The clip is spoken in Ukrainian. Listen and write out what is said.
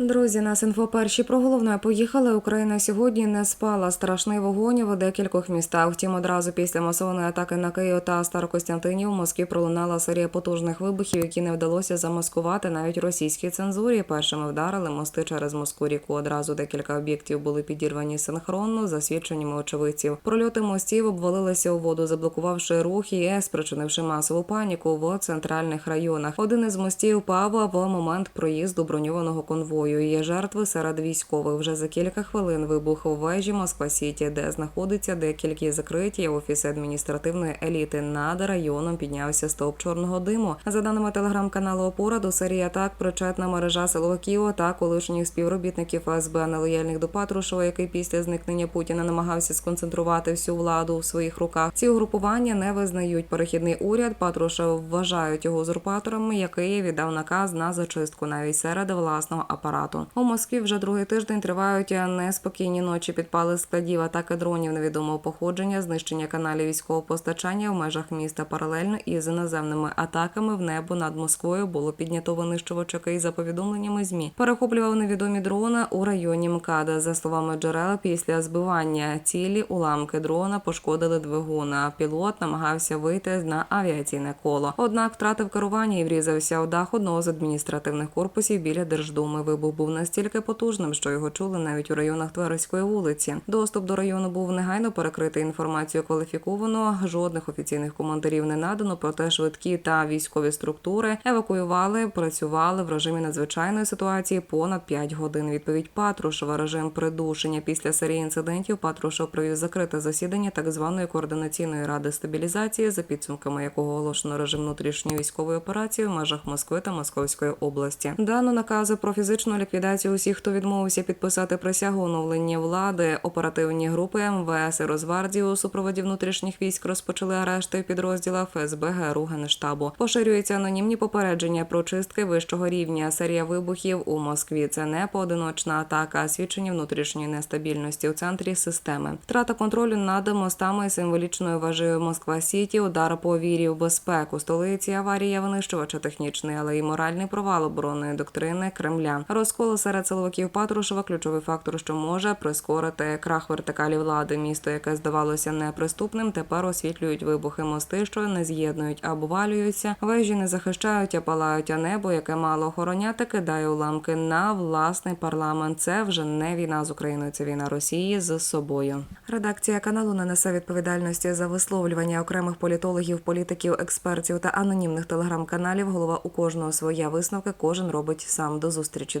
Друзі, нас інфо перші про головне поїхали. Україна сьогодні не спала. Страшний вогонь в декількох містах. Втім, одразу після масованої атаки на Київ та Старокостянтинів в Москві пролунала серія потужних вибухів, які не вдалося замаскувати навіть російській цензурі. Першими вдарили мости через Москву ріку. Одразу декілька об'єктів були підірвані синхронно за свідченнями очевидців. Прольоти мостів обвалилися у воду, заблокувавши рух і спричинивши масову паніку в центральних районах. Один із мостів пав в момент проїзду броньованого конвою. Є жертви серед військових. Вже за кілька хвилин вибух вежі Москва Сіті, де знаходиться декілька закриті офіси адміністративної еліти. Над районом піднявся стовп чорного диму. За даними телеграм-каналу Опора, до серії атак причетна мережа силовиків та колишніх співробітників ФСБ нелояльних до Патрушева, який після зникнення Путіна намагався сконцентрувати всю владу у своїх руках. Ці угрупування не визнають перехідний уряд. Патрушев вважають його узурпатором, який віддав наказ на зачистку навіть серед власного апарату. У Москві вже другий тиждень тривають неспокійні ночі. Підпали складів, атаки дронів невідомого походження, знищення каналів військового постачання в межах міста паралельно із іноземними атаками в небо над Москвою було піднято винищувач, який за повідомленнями змі перехоплював невідомі дрони у районі МКАДа. За словами джерел, після збивання цілі уламки дрона пошкодили двигуна. Пілот намагався вийти на авіаційне коло. Однак втратив керування і врізався у дах одного з адміністративних корпусів біля Держдуми. Вибух був настільки потужним, що його чули навіть у районах Тверської вулиці. Доступ до району був негайно перекритий інформацією кваліфіковано. Жодних офіційних коментарів не надано. Проте швидкі та військові структури евакуювали, працювали в режимі надзвичайної ситуації понад 5 годин. Відповідь Патрушева режим придушення після серії інцидентів. Патрушев провів закрите засідання так званої координаційної ради стабілізації, за підсумками якого оголошено режим внутрішньої військової операції в межах Москви та Московської області. Дано накази про фізичну ліквідацію усіх, хто відмовився підписати присягу оновлення влади. Оперативні групи МВС і Розвардії у супроводі внутрішніх військ розпочали арешти в підрозділах ФСБ ГРУ Генштабу. Поширюються анонімні попередження про чистки вищого рівня. Серія вибухів у Москві. Це не поодиночна атака, а свідчення внутрішньої нестабільності у центрі системи. Втрата контролю над мостами і символічною важею Москва Сіті, удар по вірі в безпеку столиці, аварія винищувача технічний, але й моральний провал оборонної доктрини Кремля. Розкол серед силовиків Патрушева ключовий фактор, що може прискорити крах вертикалі влади. Місто, яке здавалося неприступним, тепер освітлюють вибухи мости, що не з'єднують, а обвалюються. Вежі не захищають, а палають, а небо, яке мало охороняти, кидає уламки на власний парламент. Це вже не війна з Україною, це війна Росії з собою. Редакція каналу не несе відповідальності за висловлювання окремих політологів, політиків, експертів та анонімних телеграм-каналів. Голова у кожного своя висновки. Кожен робить сам. До зустрічі,